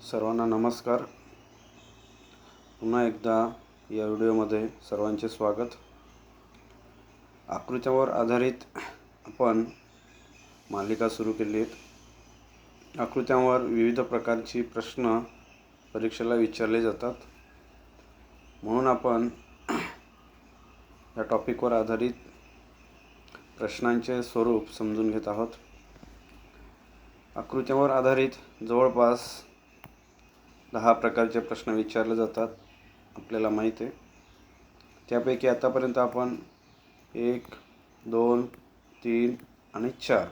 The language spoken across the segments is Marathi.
सर्वांना नमस्कार. पुन्हा एकदा या व्हिडिओमध्ये सर्वांचे स्वागत. आकृत्यावर आधारित आपण मालिका सुरू केली आहेत आकृत्यांवर विविध प्रकारची प्रश्न परीक्षेला विचारले जातात. म्हणून आपण या टॉपिकवर आधारित प्रश्नांचे स्वरूप समजून घेत आहोत. आकृत्यावर आधारित जवळपास दहा प्रकारचे प्रश्न विचारले जातात आपल्याला माहीत आहे. त्यापैकी आतापर्यंत आपण एक दोन तीन आणि चार.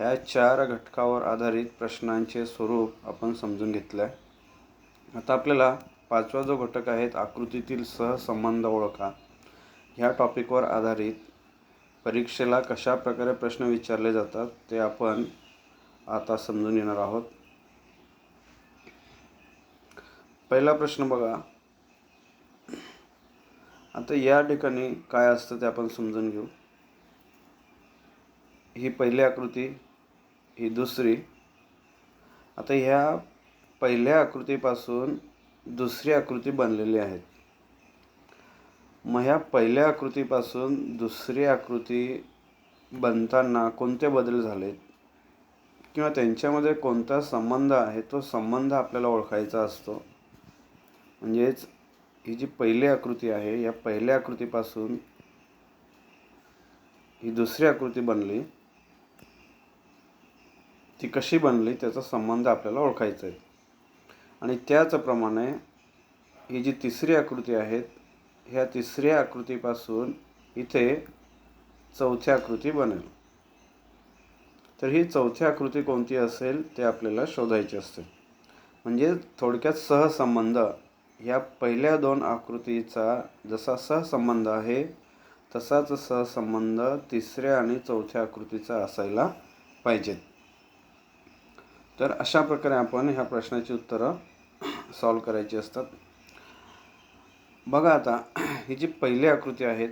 ह्या चार घटकावर आधारित प्रश्नांचे स्वरूप आपण समजून घेतलं आहे आता आपल्याला पाचवा जो घटक आहेत आकृतीतील सहसंबंध ओळखा. ह्या टॉपिकवर आधारित परीक्षेला कशा प्रकारे प्रश्न विचारले जातात ते आपण आता समजून येणार आहोत. पहिला प्रश्न बघा. आता या ठिकाणी काय असतं ते आपण समजून घेऊ. ही पहिली आकृती ही दुसरी. आता ह्या पहिल्या आकृतीपासून दुसरी आकृती बनलेली आहेत. मग ह्या पहिल्या आकृतीपासून दुसरी आकृती बनताना कोणते बदल झालेत? किंवा त्यांच्यामध्ये कोणता संबंध आहे? तो संबंध आपल्याला ओळखायचा असतो. म्हणजेच ही जी पहिली आकृती आहे या पहिल्या आकृतीपासून ही दुसरी आकृती बनली ती कशी बनली त्याचा संबंध आपल्याला ओळखायचा आहे. आणि त्याचप्रमाणे ही जी तिसरी आकृती आहेत ह्या तिसऱ्या आकृतीपासून इथे चौथ्या आकृती बनेल. तर ही चौथी आकृती कोणती असेल ते आपल्याला शोधायची असते. म्हणजे थोडक्यात सहसंबंध या पहिल्या दोन आकृतीचा जसा सहसंबंध आहे तसाच सहसंबंध तिसऱ्या आणि चौथ्या आकृतीचा असायला पाहिजेत. तर अशा प्रकारे आपण ह्या प्रश्नाची उत्तरं सॉल्व करायची असतात. बघा आता ही जी पहिली आकृती आहेत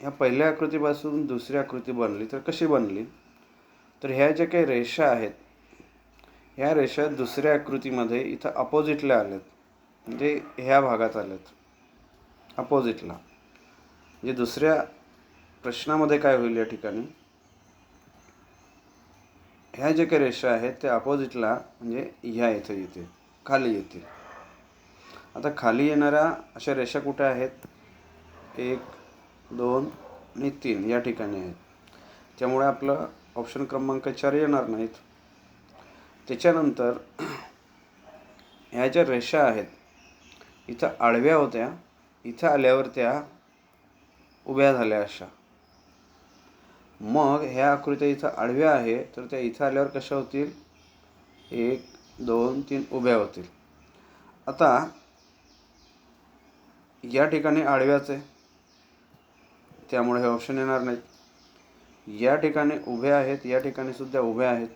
ह्या पहिल्या आकृतीपासून दुसरी आकृती बनली तर कशी बनली? तर ह्या ज्या काही रेषा आहेत ह्या रेषा दुसऱ्या आकृतीमध्ये इथं अपोजिटला आल्यात. म्हणजे ह्या भागात आल्यात. अपोजिटला म्हणजे दुसऱ्या प्रश्नामध्ये काय होईल या ठिकाणी? ह्या ज्या काही रेषा आहेत त्या अपोजिटला म्हणजे ह्या इथं येते खाली येतील. आता खाली येणाऱ्या अशा रेषा कुठे आहेत? एक दोन आणि तीन या ठिकाणी आहेत. त्यामुळे आपलं ऑप्शन क्रमांक चार येणार नाहीत. त्याच्यानंतर ह्या ज्या रेषा आहेत इथं आडव्या होत्या इथं आल्यावर त्या उभ्या झाल्या अशा. मग ह्या आकृत्या इथं आडव्या आहे तर त्या इथं आल्यावर कशा होतील? एक दोन तीन उभ्या होतील. आता या ठिकाणी आडव्याच आहे. त्यामुळे हे ऑप्शन येणार नाहीत. या ठिकाणी उभ्या आहेत या ठिकाणी सुद्धा उभ्या आहेत.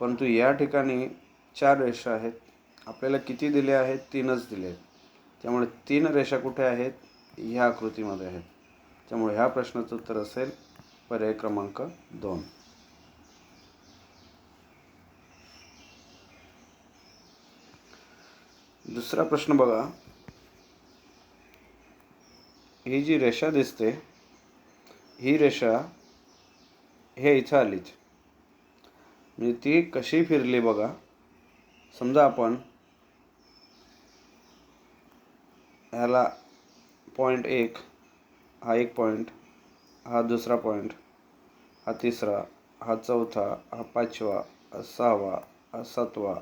परंतु या ठिकाणी चार रेषा आहेत. आपल्याला किती दिले आहेत? तीनच दिले आहेत. त्यामुळे तीन रेषा कुठे आहेत? ह्या आकृतीमध्ये आहेत. त्यामुळे ह्या प्रश्नाचं उत्तर असेल पर्याय क्रमांक दोन. दुसरा प्रश्न बघा. ही जी रेषा दिसते ही रेषा हे इथं आलीच. म्हणजे ती कशी फिरली बघा. समजा आपण ह्याला पॉईंट एक हा एक पॉईंट हा दुसरा पॉईंट हा तिसरा हा चौथा हा पाचवा हा सहावा हा सातवा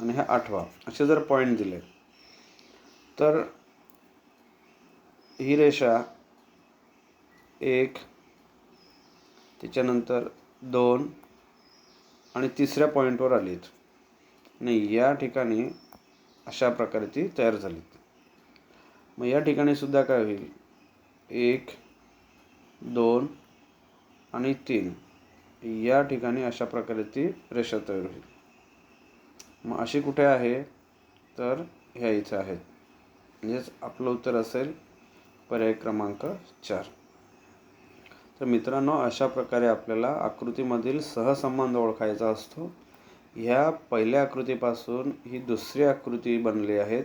आणि हा आठवा. असे जर पॉईंट दिले तर ही रेषा एक त्याच्यानंतर दोन आणि तिसऱ्या पॉईंटवर आलीत. नाही या ठिकाणी अशा प्रकारे ती तयार झाली. मग या ठिकाणी सुद्धा काय होईल? एक दोन आणि तीन या ठिकाणी अशा प्रकारे ती रेषा तयार होईल. मग अशी कुठे आहे? तर ह्या इथं आहेत म्हणजेच आपलं उत्तर असेल पर्याय क्रमांक चार. तर मित्रांनो अशा प्रकारे आपल्याला आकृतीमधील सहसंबंध ओळखायचा असतो. ह्या पहिल्या आकृतीपासून ही दुसरी आकृती बनली आहेत.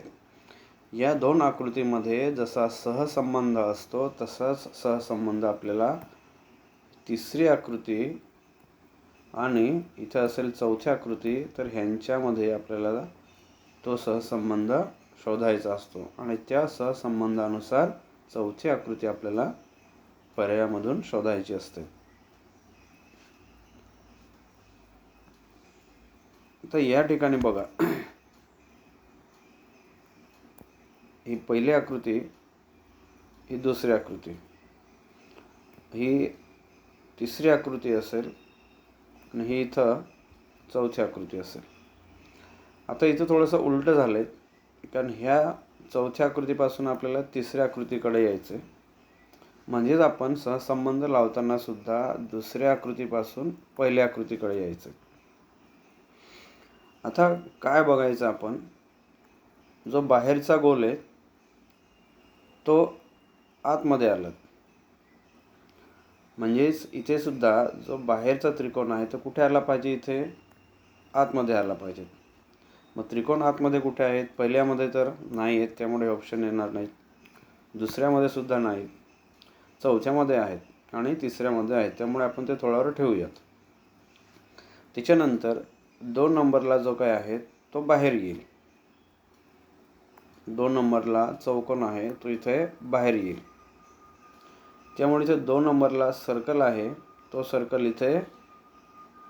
या दोन आकृतीमध्ये जसा सहसंबंध असतो तसाच सहसंबंध आपल्याला तिसरी आकृती आणि इथं असेल चौथी आकृती तर ह्यांच्यामध्ये आपल्याला तो सहसंबंध शोधायचा असतो. आणि त्या सहसंबंधानुसार चौथी आकृती आपल्याला पर्यायामधून शोधायची असते. तर या ठिकाणी बघा. ही पहिली आकृती ही दुसरी आकृती. ही तिसरी आकृती असेल आणि ही इथं चौथी आकृती असेल. आता इथं थोडंसं उलटं झालं आहे कारण ह्या चौथ्या आकृतीपासून आपल्याला तिसऱ्या आकृतीकडे यायचं आहे म्हणजेच आपण सहसंबंध लावताना सुद्धा दुसऱ्या आकृतीपासून पहिल्या आकृतीकडे यायचं आता काय बघायचं आपण? जो बाहेरचा गोल आहे तो आतमध्ये आला. म्हणजेच इथे सुद्धा जो बाहेरचा त्रिकोण आहे तो कुठे आला पाहिजे? इथे आतमध्ये आला पाहिजे. मग त्रिकोण आतमध्ये कुठे आहेत? पहिल्यामध्ये तर नाही आहेत त्यामुळे ऑप्शन येणार नाहीत. दुसऱ्यामध्ये सुद्धा नाहीत चौथ्यामध्ये आहेत आणि तिसऱ्यामध्ये आहेत त्यामुळे आपण ते थोड्यावर ठेवूयात. त्याच्यानंतर दोन नंबरला जो काय आहे तो बाहेर येईल. दोन नंबरला चौकोन आहे तो इथे बाहेर येईल. त्यामुळे इथे दोन नंबरला सर्कल आहे तो सर्कल इथे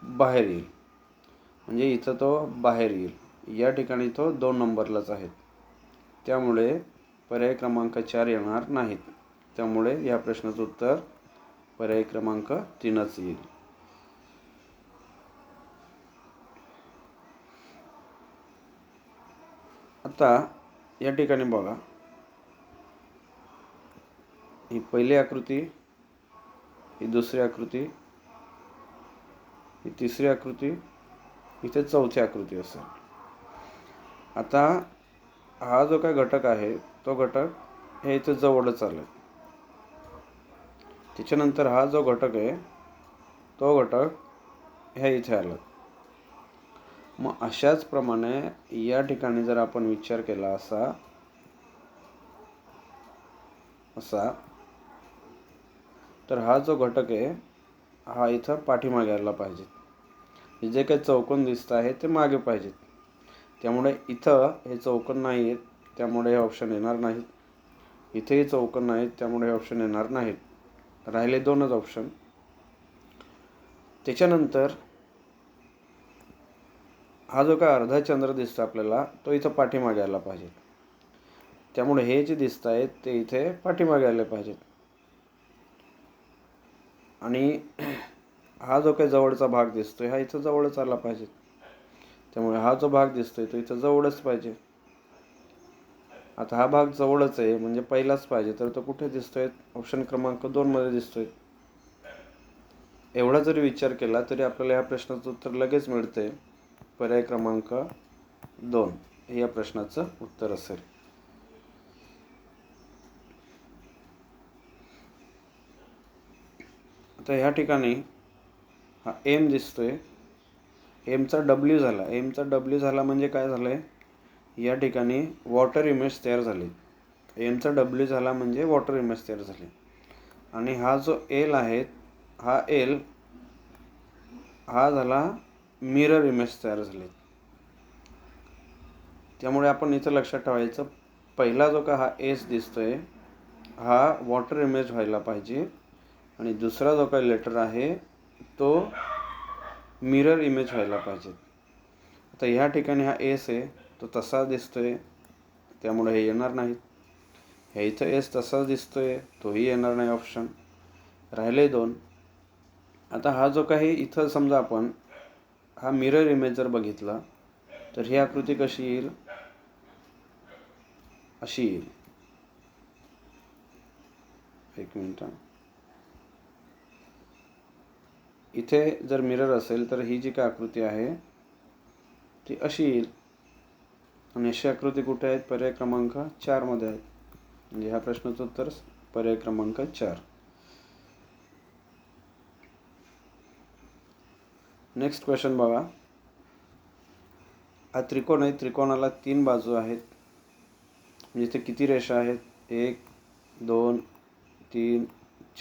बाहेर येईल. म्हणजे इथं तो बाहेर येईल. या ठिकाणी तो दोन नंबरलाच आहे. त्यामुळे पर्याय क्रमांक चार येणार नाहीत. त्यामुळे या प्रश्नाचं उत्तर पर्याय क्रमांक तीनच येईल. आता या ठिकाणी बघा. ही पहिली आकृती ही दुसरी आकृती ही तिसरी आकृती इथे चौथी आकृती असेल. आता हा जो काय घटक आहे तो घटक हे इथे जवळच आलं त्याच्यानंतर हा जो घटक आहे तो घटक ह्या इथे आला. मग अशाच प्रमाणे या ठिकाणी जर आपण विचार केला असा असा तर हा जो घटक आहे हा इथं पाठीमागे आला पाहिजे. जे काही चौकोन दिसत आहे ते मागे पाहिजेत. त्यामुळे इथं हे चौकोन नाही आहेत त्यामुळे हे ऑप्शन येणार नाहीत. इथेही चौकोन नाहीत त्यामुळे हे ऑप्शन येणार नाहीत. राहिले दोनच ऑप्शन त्याच्यानंतर हा जो काय अर्धा चंद्र दिसतो आपल्याला तो इथं पाठीमागे आला पाहिजे. त्यामुळे हे जे दिसत आहेत ते इथे पाठीमागे आले पाहिजेत. आणि हा जो काही जवळचा भाग दिसतोय हा इथं जवळच आला पाहिजे. त्यामुळे हा जो भाग दिसतोय तो इथं जवळच पाहिजे. आता हा भाग जवळच आहे म्हणजे पहिलाच पाहिजे तर तो कुठे दिसतोय? ऑप्शन क्रमांक दोनमध्ये दिसतोय. एवढा जरी विचार केला तरी आपल्याला या प्रश्नाचं उत्तर लगेच मिळते पर्याय क्रमांक दोन. हे या प्रश्नाचं उत्तर असेल. आता ह्या ठिकाणी हा एम दिसतोय. एमचा डब्ल्यू झाला. एमचा डब्ल्यू झाला म्हणजे काय झालं आहे या ठिकाणी वॉटर इमेज तयार झाली. एमचा डब्ल्यू झाला म्हणजे वॉटर इमेज तयार झाली. आणि हा जो एल आहे हा एल हा झाला मिरर इमेज तयार झाले त्यामुळे आपण इथं लक्षात ठेवायचं पहिला जो का हा एस दिसतोय हा वॉटर इमेज व्हायला पाहिजे. आणि दुसरा जो काही लेटर आहे तो मिरर इमेज व्हायला पाहिजे. आता ह्या ठिकाणी हा एस आहे तो तसा दिसतोय त्यामुळे हे येणार नाहीत हे इथं एस तसाच दिसतोय तोही येणार नाही ऑप्शन राहिले दोन. आता हा जो काही इथं समजा आपण हा मिरर इमेज जर बघितला तर ही आकृती कशी येईल? अशी येईल. एक मिनटं इथे जर मिरर असेल तर ही जी काय आकृती आहे ती अशी येईल. आणि अशी आकृती कुठे आहेत? पर्याय क्रमांक चारमध्ये आहेत. म्हणजे ह्या प्रश्नाचं उत्तर पर्याय क्रमांक चार. नेक्स्ट क्वेश्चन बघा. हा त्रिकोण आहे. त्रिकोणाला तीन बाजू आहेत. म्हणजे इथे किती रेषा आहेत? एक दोन तीन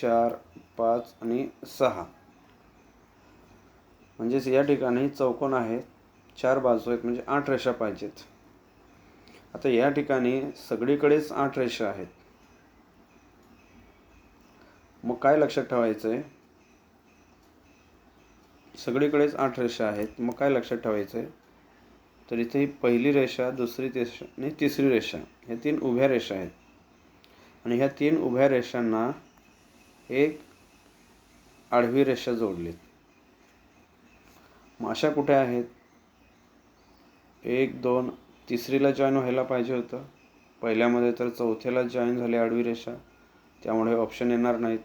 चार पाच आणि सहा. म्हणजेच या ठिकाणी चौकोन आहे. चार बाजू आहेत. म्हणजे आठ रेषा पाहिजेत. आता या ठिकाणी सगळीकडेच आठ रेषा आहेत. मग काय लक्षात ठेवायचं आहे सगळीकडेच आठ रेषा आहेत. मग काय लक्षात ठेवायचं आहे तर इथे ही पहिली रेषा दुसरी रेषा आणि तिसरी रेषा. ह्या तीन उभ्या रेषा आहेत. आणि ह्या तीन उभ्या रेषांना एक आडवी रेषा जोडलीत. मग अशा कुठे आहेत? एक दोन तिसरीला जॉईन व्हायला पाहिजे होतं. पहिल्यामध्ये तर चौथ्याला जॉईन झाले आडवी रेषा. त्यामुळे ऑप्शन येणार नाहीत.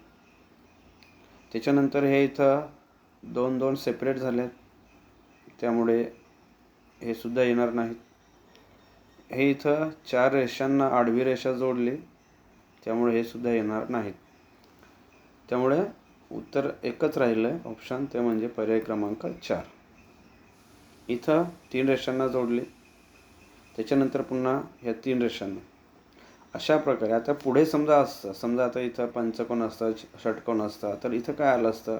त्याच्यानंतर हे इथं दोन दोन सेपरेट झालेत त्यामुळे हे सुद्धा येणार नाहीत. हे इथं चार रेषांना आडवी रेषा जोडली त्यामुळे हे सुद्धा येणार नाहीत. त्यामुळे उत्तर एकच राहिलं आहे ऑप्शन ते म्हणजे पर्याय क्रमांक चार. इथं तीन रेषांना जोडली. त्याच्यानंतर पुन्हा ह्या तीन रेषांना. अशा प्रकारे. आता पुढे समजा असतं. समजा आता इथं पंचकोन असतं षटकोन असतं. तर इथं काय आलं असतं?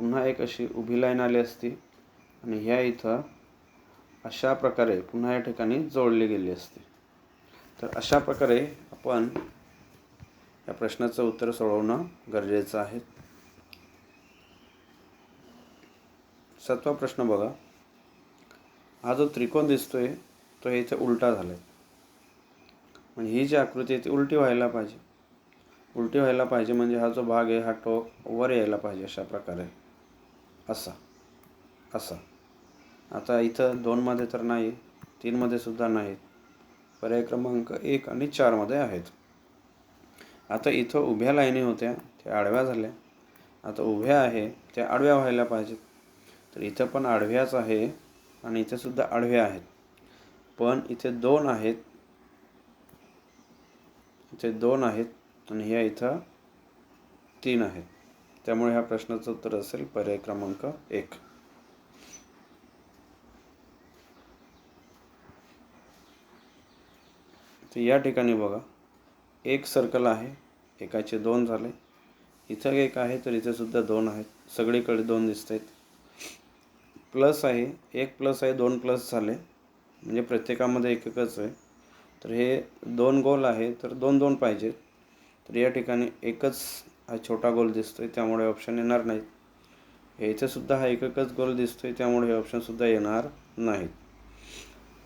पुन्हा एक अशी उभी लाईन आली असती आणि ह्या इथं अशा प्रकारे पुन्हा या ठिकाणी जोडली गेली असती. तर अशा प्रकारे आपण या प्रश्नाचं उत्तर सोडवणं गरजेचं आहे. सातवा प्रश्न बघा. हा जो त्रिकोण दिसतोय तो इथे उलटा झाला आहे म्हणजे ही जी आकृती आहे ती उलटी व्हायला पाहिजे. उलटी व्हायला पाहिजे म्हणजे हा जो भाग आहे हा टोक वर यायला पाहिजे अशा प्रकारे. असा असा. आता इथं दोनमध्ये तर नाही तीनमध्ये सुद्धा नाहीत पर्याय क्रमांक एक आणि चारमध्ये आहेत. आता इथं उभ्या लाईनी होत्या त्या आडव्या झाल्या. आता उभ्या आहे त्या आडव्या व्हायला पाहिजेत. तर इथं पण आडव्याच आहे आणि इथे सुद्धा आडव्या आहेत. पण इथे दोन आहेत. इथे दोन आहेत आणि ह्या इथं तीन आहेत. त्यामुळे ह्या प्रश्नाचं उत्तर असेल पर्याय क्रमांक एक. तर या ठिकाणी बघा एक सर्कल आहे एकाचे दोन झाले. इथं एक आहे तर इथे सुद्धा दोन आहेत. सगळीकडे दोन दिसत आहेत प्लस आहे एक प्लस आहे दोन प्लस झाले. म्हणजे प्रत्येकामध्ये एक एकच आहे. तर हे दोन गोल आहे तर दोन दोन पाहिजेत. तर या ठिकाणी एकच हा छोटा गोल दिसतो आहे त्यामुळे ऑप्शन येणार नाहीत. हे हा एक एकच गोल दिसतो आहे त्यामुळे हे ऑप्शनसुद्धा येणार नाहीत.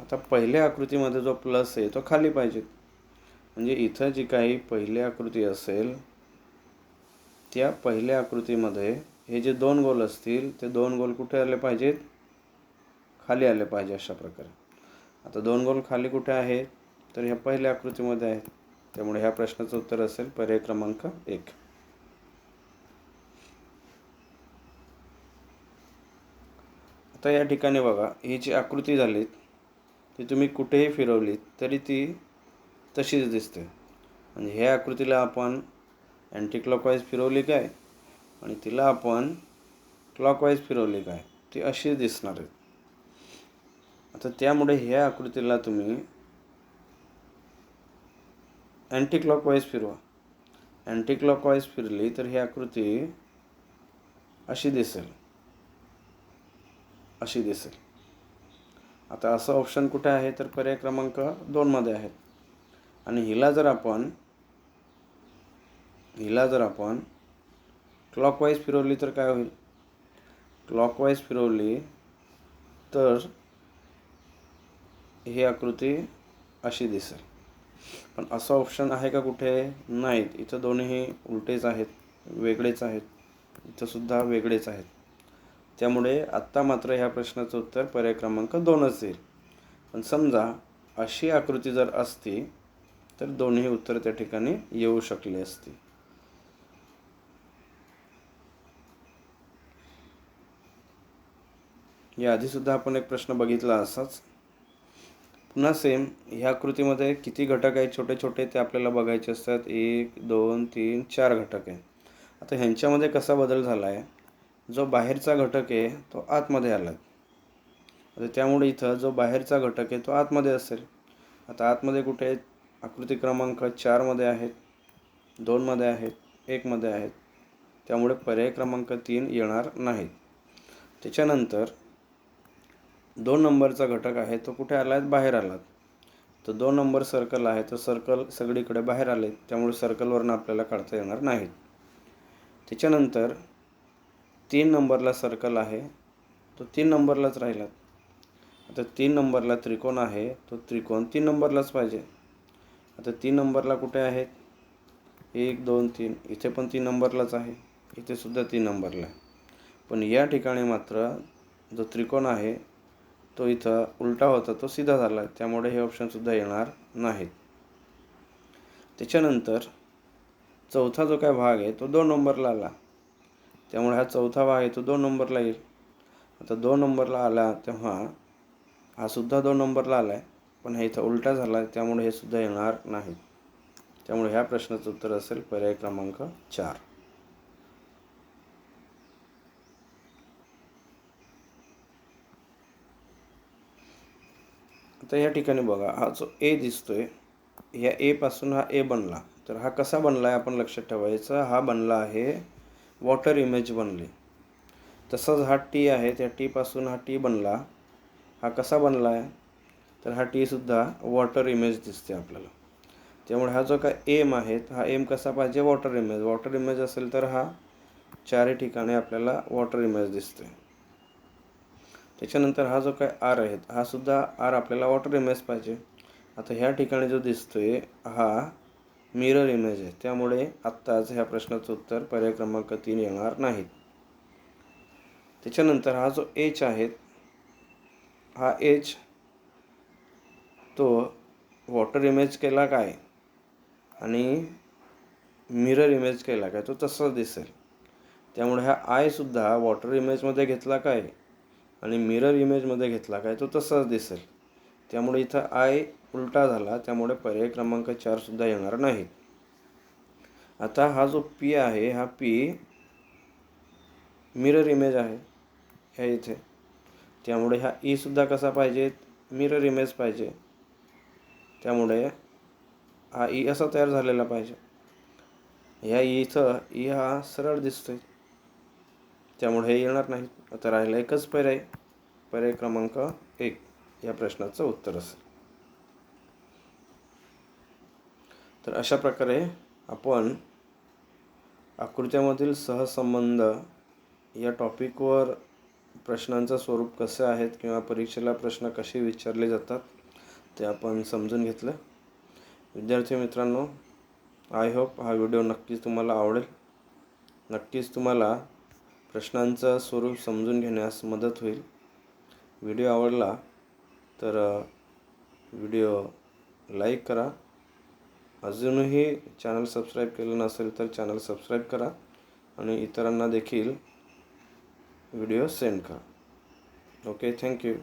आता पहिल्या आकृतीमध्ये जो प्लस आहे तो खाली पाहिजे. म्हणजे इथं जी काही पहिली आकृती असेल त्या पहिल्या आकृतीमध्ये हे जे दोन गोल असतील ते दोन गोल कुठे आले पाहिजेत? खाली आले पाहिजे अशा प्रकारे. आता दोन गोल खाली कुठे आहेत? तर ह्या पहिल्या आकृतीमध्ये आहेत. त्यामुळे ह्या प्रश्नाचं उत्तर असेल पर्याय क्रमांक एक. आता या ठिकाणी बघा ही जी आकृती झालीत ती तुम्ही कुठेही फिरवलीत तरी ती तशीच दिसते. म्हणजे ह्या आकृतीला आपण अँटी क्लॉकवाईज फिरवली काय? आणि तिला आपण क्लॉकवाईज फिरवली काय? ती अशी दिसणार आहे आता त्यामुळे ह्या आकृतीला तुम्ही अँटी क्लॉकवाईज फिरवा. अँटी क्लॉकवाईज फिरली तर ही आकृती अशी दिसेल. अशी दिसेल. आता असं ऑप्शन कुठे आहे? तर पर्याय क्रमांक दोनमध्ये आहेत. आणि हिला जर आपण हिला जर आपण क्लॉकवाईज फिरवली तर काय होईल? क्लॉकवाईज फिरवली तर ही आकृती अशी दिसेल. पण असं ऑप्शन आहे का कुठे? नाहीत. इथं दोन्हीही उलटेच आहेत वेगळेच आहेत. इथंसुद्धा वेगळेच आहेत. त्यामुळे आत्ता मात्र ह्या प्रश्नाचं उत्तर पर्याय क्रमांक दोनच येईल. पण समजा अशी आकृती जर असती तर दोन्ही उत्तर त्या ठिकाणी येऊ शकली असती. याआधीसुद्धा आपण एक प्रश्न बघितला असाच. पुन्हा सेम ह्या कृतीमध्ये किती घटक आहेत? छोटे छोटे ते आपल्याला बघायचे असतात. एक दोन तीन चार घटक आहेत. आता ह्यांच्यामध्ये कसा बदल झाला आहे जो बाहेरचा घटक आहे तो आतमध्ये आला. आता त्यामुळे इथं जो बाहेरचा घटक आहे तो आतमध्ये असेल. आता आतमध्ये कुठे आहेत? आकृती क्रमांक चारमध्ये आहेत दोनमध्ये आहेत एकमध्ये आहेत. त्यामुळे पर्याय क्रमांक तीन येणार नाहीत. त्याच्यानंतर दोन नंबरचा घटक आहे तो कुठे आला आहे? बाहेर आला तर दोन नंबर सर्कल आहे तर सर्कल सगळीकडे बाहेर आले त्यामुळे सर्कलवरनं आपल्याला काढता येणार नाहीत. त्याच्यानंतर तीन नंबरला सर्कल आहे. तो तीन नंबरलाच राहिला. आता तीन नंबरला त्रिकोण आहे. तो त्रिकोण तीन नंबरलाच पाहिजे. आता तीन नंबरला कुठे आहेत एक दोन तीन. इथे पण तीन नंबरलाच आहे. इथे सुद्धा तीन नंबरला आहे. पण या ठिकाणी मात्र जो त्रिकोण आहे तो इथं उलटा होता तो सीधा झाला. त्यामुळे हे ऑप्शनसुद्धा येणार नाहीत. त्याच्यानंतर चौथा जो काय भाग आहे तो दोन नंबरला आला. त्यामुळे हा चौथा भाग आहे तो दोन नंबरला येईल. आता दोन नंबरला आला तेव्हा हा सुद्धा दोन नंबरला आला आहे पण हे इथं उलटा झाला आहे त्यामुळे हे सुद्धा येणार नाही. त्यामुळे ह्या प्रश्नाचं उत्तर असेल पर्याय क्रमांक चार. आता या ठिकाणी बघा हा जो ए दिसतोय ह्या एपासून हा ए बनला. तर हा कसा बनला आहे आपण लक्षात ठेवायचा? हा बनला आहे वॉटर इमेज बनली. तसंच हा टी आहे त्या टीपासून हा टी बनला. हा कसा बनला आहे तर हा टीसुद्धा वॉटर इमेज दिसते आपल्याला. त्यामुळे हा जो काय एम आहे हा एम कसा पाहिजे? वॉटर इमेज वॉटर इमेज असेल तर हा चारही ठिकाणी आपल्याला वॉटर इमेज दिसते त्याच्यानंतर हा जो काय आर आहे हा सुद्धा आर आपल्याला वॉटर इमेज पाहिजे. आता ह्या ठिकाणी जो दिसतोय हा मिरर इमेज आहे. त्यामुळे आत्ताच ह्या प्रश्नाचं उत्तर पर्याय क्रमांक तीन येणार नाहीत. त्याच्यानंतर हा जो एच आहे हा एच तो वॉटर इमेज केला काय? आणि मिरर इमेज केला काय? तो तसाच दिसेल. त्यामुळे हा आयसुद्धा वॉटर इमेजमध्ये घेतला काय? आणि मिरर इमेजमध्ये घेतला काय? तो तसाच दिसेल. त्यामुळे इथं आय उलटा झाला त्यामुळे पर्याय क्रमांक चारसुद्धा येणार नाही. आता हा जो पी आहे हा पी मिरर इमेज आहे ह्या इथे. त्यामुळे ह्या ईसुद्धा e कसा पाहिजे? मिरर इमेज पाहिजे. त्यामुळे हा ई असा तयार झालेला पाहिजे. ह्या इथं ई हा सरळ दिसतोय. त्यामुळे हे येणार नाही. आता राहिला एकच पर्याय. पर्याय क्रमांक एक. या प्रश्नाचं उत्तर असेल. तर अशा प्रकारे आपण आकृत्यामधील सहसंबंध या टॉपिकवर प्रश्नांचं स्वरूप कसे आहेत किंवा परीक्षेला प्रश्न कसे विचारले जातात ते आपण समजून घेतलं. विद्यार्थी मित्रांनो आय होप हा व्हिडिओ नक्कीच तुम्हाला आवडेल. नक्कीच तुम्हाला प्रश्नांचं स्वरूप समजून घेण्यास मदत होईल. व्हिडिओ आवडला तर uh, व्हिडिओ लाईक करा. अजूनही चॅनल सबस्क्राईब केलं नसेल तर चॅनल सबस्क्राईब करा आणि इतरांना देखील व्हिडिओ सेंड करा. Okay thank you